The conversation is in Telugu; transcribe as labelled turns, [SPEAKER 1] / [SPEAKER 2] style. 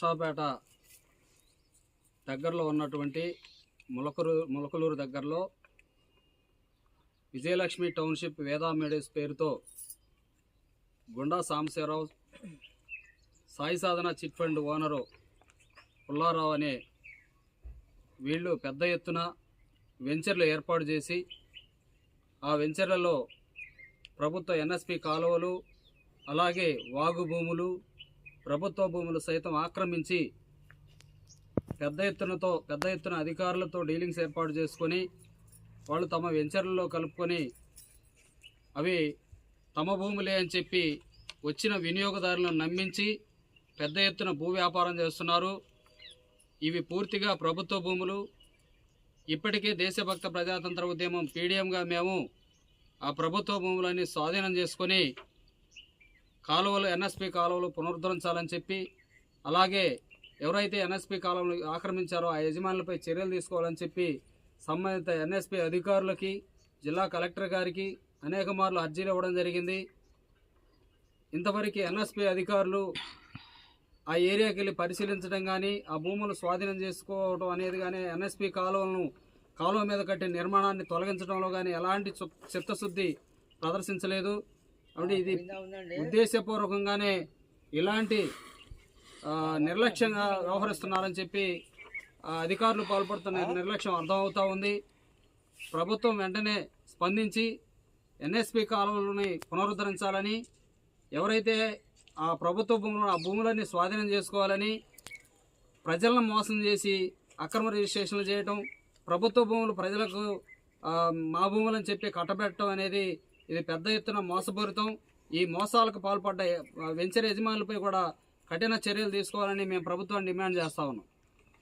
[SPEAKER 1] నర్సాపేట దగ్గరలో ఉన్నటువంటి ములకరు ములకలూరు దగ్గరలో విజయలక్ష్మి టౌన్షిప్ వేదా మెడిస్ పేరుతో Gunda Sambasivarao Sai Sadhana chit fund owner Pullarao అనే వీళ్ళు పెద్ద ఎత్తున వెంచర్లు ఏర్పాటు చేసి ఆ వెంచర్లలో ప్రభుత్వ ఎన్ఎస్పి కాలువలు అలాగే వాగు భూములు ప్రభుత్వ భూములు సైతం ఆక్రమించి పెద్ద ఎత్తునతో పెద్ద ఎత్తున అధికారులతో డీలింగ్స్ ఏర్పాటు చేసుకొని వాళ్ళు తమ వెంచర్లలో కలుపుకొని అవి తమ భూములే అని చెప్పి వచ్చిన వినియోగదారులను నమ్మించి పెద్ద ఎత్తున భూ వ్యాపారం చేస్తున్నారు. ఇవి పూర్తిగా ప్రభుత్వ భూములు. ఇప్పటికే దేశభక్త ప్రజాతంత్ర ఉద్యమం పీడిఎంగా మేము ఆ ప్రభుత్వ భూములన్నీ స్వాధీనం చేసుకొని కాలువలు ఎన్ఎస్పి కాలువలు పునరుద్ధరించాలని చెప్పి అలాగే ఎవరైతే ఎన్ఎస్పి కాలువలు ఆక్రమించారో ఆ యజమానులపై చర్యలు తీసుకోవాలని చెప్పి సంబంధిత ఎన్ఎస్పి అధికారులకి జిల్లా కలెక్టర్ గారికి అనేక మార్లు అర్జీలు ఇవ్వడం జరిగింది. ఇంతవరకు ఎన్ఎస్పి అధికారులు ఆ ఏరియాకి వెళ్ళి పరిశీలించడం కానీ ఆ భూములు స్వాధీనం చేసుకోవడం అనేది కానీ ఎన్ఎస్పి కాలువలను కాలువ మీద కట్టే నిర్మాణాన్ని తొలగించడంలో కానీ ఎలాంటి చిత్తశుద్ధి ప్రదర్శించలేదు. కాబట్టి ఇది ఉద్దేశపూర్వకంగానే ఇలాంటి నిర్లక్ష్యంగా వ్యవహరిస్తున్నారని చెప్పి అధికారులు పాల్పడుతున్న నిర్లక్ష్యం అర్థమవుతా ఉంది. ప్రభుత్వం వెంటనే స్పందించి ఎన్ఎస్పి కాలువలని పునరుద్ధరించాలని ఎవరైతే ఆ ప్రభుత్వ భూములను ఆ భూములన్నీ స్వాధీనం చేసుకోవాలని ప్రజలను మోసం చేసి అక్రమ రిజిస్ట్రేషన్లు చేయటం ప్రభుత్వ భూములు ప్రజలకు మా భూములని చెప్పి కట్టబెట్టడం అనేది ఇది పెద్ద ఎత్తున మోసపూరితం. ఈ మోసాలకు పాల్పడ్డ వెంచర్ యజమానులపై కూడా కఠిన చర్యలు తీసుకోవాలని మేము ప్రభుత్వాన్ని డిమాండ్ చేస్తా ఉన్నాం.